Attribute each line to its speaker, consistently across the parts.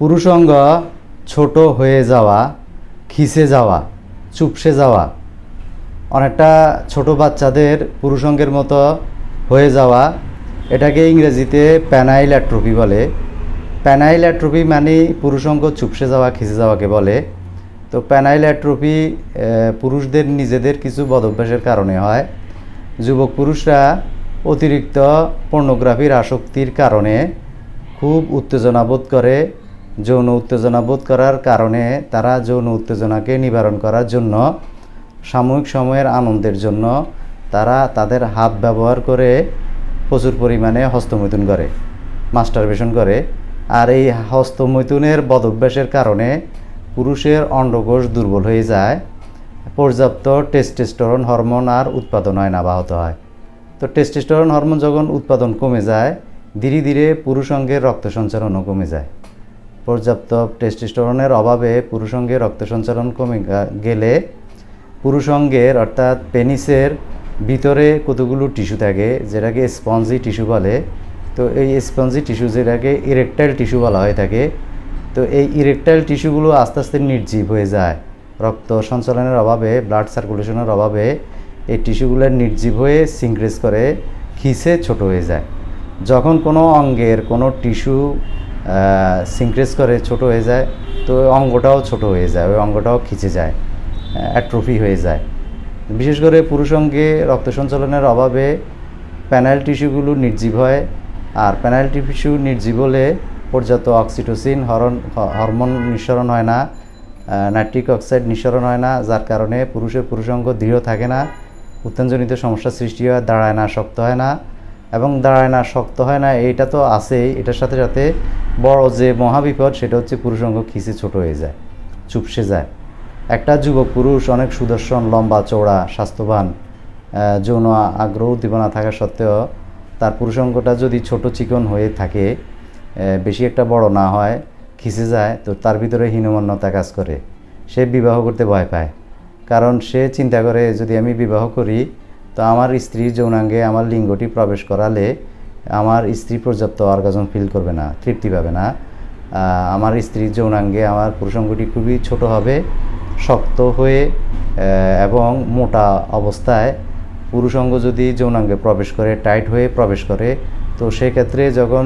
Speaker 1: পুরুষঙ্গ ছোট হয়ে যাওয়া, খিসে যাওয়া, চুপসে যাওয়া, অনেকটা ছোট বাচ্চাদের পুরুষঙ্গের মতো হয়ে যাওয়া, এটাকে ইংরেজিতে প্যানাইল অ্যাট্রোপি বলে। প্যানাইল অ্যাট্রোপি মানে পুরুষঙ্গ চুপসে যাওয়া, খিসে যাওয়াকে বলে। তো প্যানাইল অ্যাট্রোপি পুরুষদের নিজেদের কিছু বদভ্যাসের কারণে হয়। যুবক পুরুষরা অতিরিক্ত পর্নোগ্রাফির আসক্তির কারণে খুব উত্তেজনা বোধ করে যৌন উত্তেজনা বোধ করার কারণে তারা যৌন উত্তেজনাকে নিবারণ করার জন্য, সাময়িক সময়ের আনন্দের জন্য তারা তাদের হাত ব্যবহার করে প্রচুর পরিমাণে হস্তমৈথুন করে, মাস্টারবেশন করে। আর এই হস্তমৈথুনের বদভ্যাসের কারণে পুরুষের অন্ডকোষ দুর্বল হয়ে যায়, পর্যাপ্ত টেস্টোস্টেরন হরমোন আর উৎপাদন হয় না ব্যাহত হয়। তো টেস্টোস্টেরন হরমোন যখন উৎপাদন কমে যায়, ধীরে ধীরে পুরুষ অঙ্গের রক্ত সঞ্চালনও কমে যায়। পর্যাপ্ত টেস্টোস্টেরনের অভাবে পুরুষঙ্গে রক্ত সঞ্চালন কমে গেলে পুরুষঙ্গের অর্থাৎ পেনিসের ভিতরে কতগুলো টিস্যু থাকে, যেটাকে স্পঞ্জি টিস্যু বলে, তো এই স্পঞ্জি টিস্যু যেটাকে ইরেকটাইল টিস্যু বলা হয়ে থাকে, তো এই ইরেকটাইল টিস্যুগুলো আস্তে আস্তে নির্জীব হয়ে যায়। রক্ত সঞ্চালনের অভাবে ব্লাড সার্কুলেশনের অভাবে এই টিস্যুগুলো নির্জীব হয়ে সিংক্রেজ করে খিসে ছোট হয়ে যায়। যখন কোনো অঙ্গের কোনো টিস্যু সিংক্রেজ করে ছোট হয়ে যায়, তো অঙ্গটাও ছোট হয়ে যায়, ওই অঙ্গটাও খিচে যায় অ্যাট্রোফি হয়ে যায়। বিশেষ করে পুরুষ অঙ্গে রক্ত সঞ্চালনের অভাবে প্যানাল টিস্যুগুলো নির্জীব হয়, আর প্যানাল টিস্যু নির্জীব হলে পর্যাপ্ত অক্সিটোসিন হরন হরমোন নিঃসরণ হয় না নাইট্রিক অক্সাইড নিঃসরণ হয় না, যার কারণে পুরুষের পুরুষাঙ্গ দৃঢ় থাকে না, উত্থানজনিত সমস্যা সৃষ্টি হয়, দাঁড়ায় না, শক্ত হয় না এবং দাঁড়ায় না, শক্ত হয় না, এইটা তো আছেই। এটার সাথে সাথে বড় যে মহাবিপদ, সেটা হচ্ছে পুরুষ পুরুষাঙ্গ খিসে ছোট হয়ে যায়, চুপসে যায়। একটা যুবক পুরুষ অনেক সুদর্শন, লম্বা, চওড়া, স্বাস্থ্যবান যৌন আগ্রহ উদ্দীপনা থাকা সত্ত্বেও তার পুরুষাঙ্গটা যদি ছোট চিকন হয়ে থাকে বেশি একটা বড় না হয় খিসে যায়, তো তার ভিতরে হীনমন্যতা কাজ করে। সে বিবাহ করতে ভয় পায়। কারণ সে চিন্তা করে, যদি আমি বিবাহ করি তো আমার স্ত্রীর যৌনাঙ্গে আমার লিঙ্গটি প্রবেশ করালে আমার স্ত্রী পর্যাপ্ত অর্গাজম ফিল করবে না, তৃপ্তি পাবে না। আমার স্ত্রীর যৌনাঙ্গে আমার পুরুষাঙ্গটি খুবই ছোট হবে, শক্ত হয়ে এবং মোটা অবস্থায়। পুরুষাঙ্গ যদি যৌনাঙ্গে প্রবেশ করে, টাইট হয়ে প্রবেশ করে, তো সেক্ষেত্রে যখন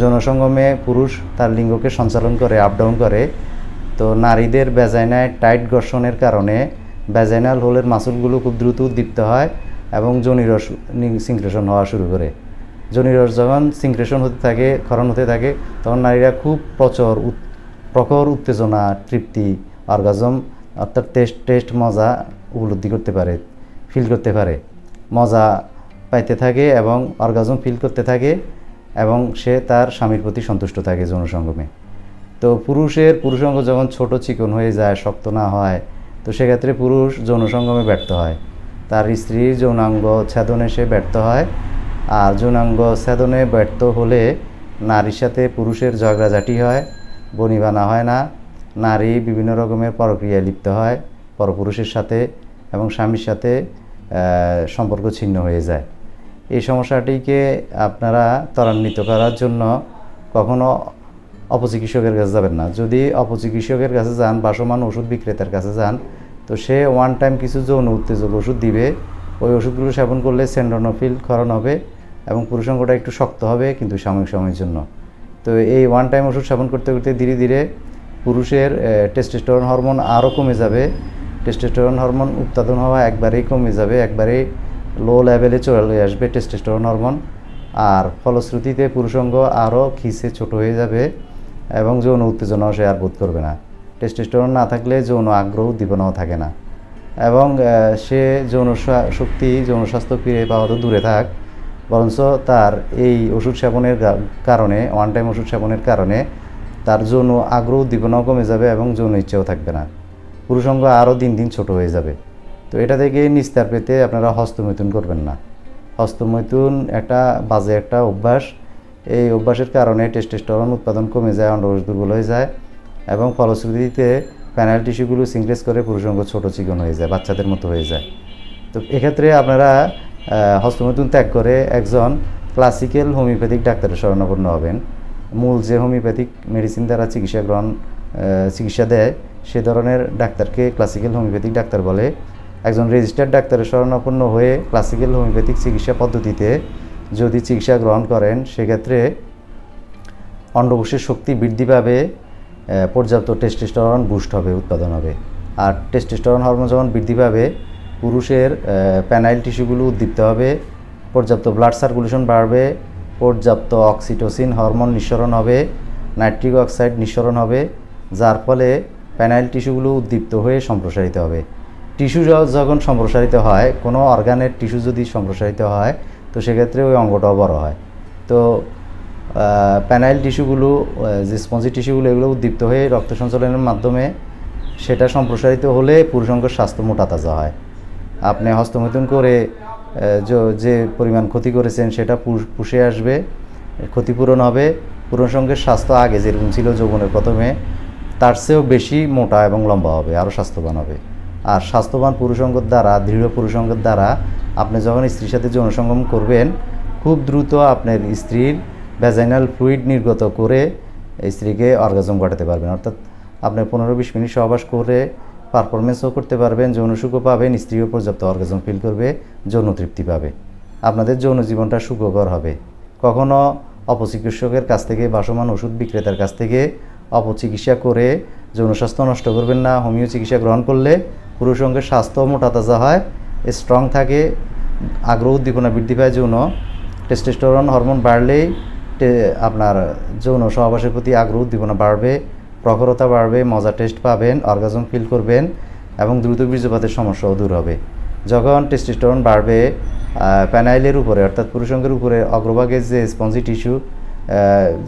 Speaker 1: যৌনসঙ্গমে পুরুষ তার লিঙ্গকে সঞ্চালন করে আপ ডাউন করে, তো নারীদের ব্যাজাইনায় টাইট ঘর্ষণের কারণে ব্যাজাইনাল হোলের মাসুলগুলো খুব দ্রুত উদ্দীপ্ত হয় এবং জনিরস সিংক্রেশন হওয়া শুরু করে। জনিরস যখন সিংক্রেশন হতে থাকে, ক্ষরণ হতে থাকে, তখন নারীরা খুব প্রচর প্রখর উত্তেজনা, তৃপ্তি, অর্গাজম অর্থাৎ টেস্ট টেস্ট মজা উপলব্ধি করতে পারে ফিল করতে পারে। মজা পাইতে থাকে এবং অর্গাজম ফিল করতে থাকে এবং সে তার স্বামীর প্রতি সন্তুষ্ট থাকে যৌনসঙ্গমে তো পুরুষের পুরুষাঙ্গ যখন ছোট চিকন হয়ে যায়, শক্ত না হয় তো সেক্ষেত্রে পুরুষ যৌনসঙ্গমে ব্যর্থ হয়। তার স্ত্রীর যৌনাঙ্গ ছেদনে সে ব্যর্থ হয়। আর যৌনাঙ্গ ছেদনে ব্যর্থ হলে নারীর সাথে পুরুষের ঝগড়াঝাটি হয়, বনিবানা হয় না। নারী বিভিন্ন রকমের পরক্রিয়ায় লিপ্ত হয়, পরপুরুষের সাথে এবং স্বামীর সাথে সম্পর্ক ছিন্ন হয়ে যায়। এই সমস্যাটিকে আপনারা ত্বরান্বিত করার জন্য কখনো অপচিকিৎসকের কাছে যাবেন না। যদি অপচিকিৎসকের কাছে যান বাসমান ওষুধ বিক্রেতার কাছে যান, তো সে ওয়ান টাইম কিছু যৌন উত্তেজক ওষুধ দিবে। ওই ওষুধগুলো সেবন করলে সেন্ডোনোফিল ক্ষরণ হবে এবং পুরুষাঙ্গটা একটু শক্ত হবে, কিন্তু সাময়িক সময়ের জন্য। তো এই ওয়ান টাইম ওষুধ সেবন করতে করতে ধীরে ধীরে পুরুষের টেস্টোস্টেরন হরমোন আরও কমে যাবে। টেস্টোস্টেরন হরমোন উৎপাদন হওয়া একবারেই কমে যাবে, একবারেই লো লেভেলে চলে আসবে টেস্টোস্টেরন হরমোন আর ফলশ্রুতিতে পুরুষাঙ্গ আরও খিসে ছোট হয়ে যাবে। এবং যৌন উত্তেজনাও সে আর বোধ করবে না। টেস্টোস্টেরন না থাকলে যৌন আগ্রহ উদ্দীপনাও থাকে না। এবং সে যৌন শক্তি, যৌন স্বাস্থ্য ফিরে পাওয়া তো দূরে থাক, বরঞ্চ তার এই ওষুধ সেবনের কারণে ওয়ান টাইম ওষুধ সেবনের কারণে তার যৌন আগ্রহ উদ্দীপনাও কমে যাবে এবং যৌন ইচ্ছাও থাকবে না। পুরুষাঙ্গ আরও দিন দিন ছোট হয়ে যাবে। তো এটা থেকে নিস্তার পেতে আপনারা হস্তমৈথুন করবেন না। হস্তমৈথুন একটা বাজে একটা অভ্যাস। এই অভ্যাসের কারণে টেস্টোস্টেরন উৎপাদন কমে যায় অন্ডকোষ দুর্বল হয়ে যায় এবং ফলশ্রুতিতে প্যানাল টিস্যুগুলো সিংক্রেস করে পুরুষাঙ্গ ছোট চিকন হয়ে যায়, বাচ্চাদের মতো হয়ে যায়। তো এক্ষেত্রে আপনারা হস্তমৈথুন ত্যাগ করে একজন ক্লাসিক্যাল হোমিওপ্যাথিক ডাক্তারের শরণাপন্ন হবেন। মূল যে হোমিওপ্যাথিক মেডিসিন দ্বারা চিকিৎসা গ্রহণ চিকিৎসা দেয়, সে ধরনের ডাক্তারকে ক্লাসিক্যাল হোমিওপ্যাথিক ডাক্তার বলে। একজন রেজিস্টার্ড ডাক্তারের শরণাপন্ন হয়ে ক্লাসিক্যাল হোমিওপ্যাথিক চিকিৎসা পদ্ধতিতে যদি চিকিৎসা গ্রহণ করেন, সেক্ষেত্রে অন্ডকোষের শক্তি বৃদ্ধি পাবে পর্যাপ্ত টেস্টোস্টেরন বুস্ট হবে, উৎপাদন হবে। আর টেস্টোস্টেরন হরমোন যখন বৃদ্ধি পাবে, পুরুষের প্যানাইল টিস্যুগুলো উদ্দীপ্ত হবে, পর্যাপ্ত ব্লাড সার্কুলেশন বাড়বে, পর্যাপ্ত অক্সিটোসিন হরমোন নিঃসরণ হবে নাইট্রিক অক্সাইড নিঃসরণ হবে, যার ফলে প্যানাইল টিস্যুগুলো উদ্দীপ্ত হয়ে সম্প্রসারিত হবে। টিস্যু যখন সম্প্রসারিত হয়, কোনো অর্গানের টিস্যু যদি সম্প্রসারিত হয় তো সেক্ষেত্রে ওই অঙ্গটাও বড় হয়। তো প্যানাইল টিস্যুগুলো যে স্পঞ্জি টিস্যুগুলো এগুলো উদ্দীপ্ত হয়ে রক্ত সঞ্চালনের মাধ্যমে সেটা সম্প্রসারিত হলে পুরুষঙ্গের স্বাস্থ্য মোটা তাজা হয়। আপনি হস্তমৈথুন করে যে পরিমাণ ক্ষতি করেছেন সেটা পুষ- আসবে, ক্ষতিপূরণ হবে। পুরুষঙ্গের স্বাস্থ্য আগে যেরকম ছিল যৌবনের প্রথমে, তার চেয়েও বেশি মোটা এবং লম্বা হবে, আরও স্বাস্থ্যবান হবে। আর স্বাস্থ্যবান পুরুষঙ্গর দ্বারা, দৃঢ় পুরুষঙ্গের দ্বারা আপনি যখন স্ত্রীর সাথে যৌন সঙ্গম করবেন, খুব দ্রুত আপনার স্ত্রীর ভ্যাজাইনাল ফ্লুইড নির্গত করে স্ত্রীকে অর্গাজম ঘটাতে পারবেন। অর্থাৎ আপনি পনেরো বিশ মিনিট সহবাস করে পারফরমেন্সও করতে পারবেন, যৌন সুখও পাবেন, স্ত্রীও পর্যাপ্ত অর্গাজম ফিল করবে, যৌন তৃপ্তি পাবে। আপনাদের যৌন জীবনটা সুখকর হবে। কখনো অপচিকিৎসকের কাছ থেকে বাসমান ওষুধ বিক্রেতার কাছ থেকে অপচিকিৎসা করে যৌন স্বাস্থ্য নষ্ট করবেন না, হোমিও চিকিৎসা গ্রহণ করলে পুরুষঙ্গের স্বাস্থ্য মোটা তাজা হয় স্ট্রং থাকে, আগ্রহ উদ্দীপনা বৃদ্ধি পায় যৌন টেস্টোস্টেরন হরমোন বাড়লেই আপনার যৌন সহবাসের প্রতি আগ্রহ উদ্দীপনা বাড়বে, প্রখরতা বাড়বে, মজা টেস্ট পাবেন অর্গাজম ফিল করবেন এবং দ্রুত বীর্যপাতের সমস্যাও দূর হবে। যখন টেস্টোস্টেরন বাড়বে প্যানাইলের উপরে অর্থাৎ পুরুষঙ্গের উপরে অগ্রভাগের যে স্পঞ্জি টিস্যু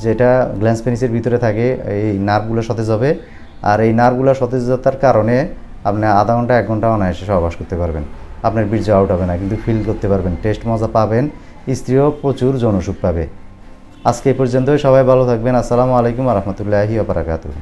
Speaker 1: যেটা গ্ল্যান্স পেনিসের ভিতরে থাকে, এই নার্ভগুলো সতেজ হবে। আর এই নার্ভগুলো সতেজতার কারণে আপনি আধা ঘণ্টা, এক ঘণ্টা অনায়াসে সহবাস করতে পারবেন। আপনার বীর্য আউট হবে না, কিন্তু ফিল করতে পারবেন। টেস্ট মজা পাবেন, স্ত্রীও প্রচুর জনসুখ পাবে। আজকে এই পর্যন্তই, সবাই ভালো থাকবেন। আসসালামু আলাইকুম রহমতুল্লাহি আবরাকাতুহ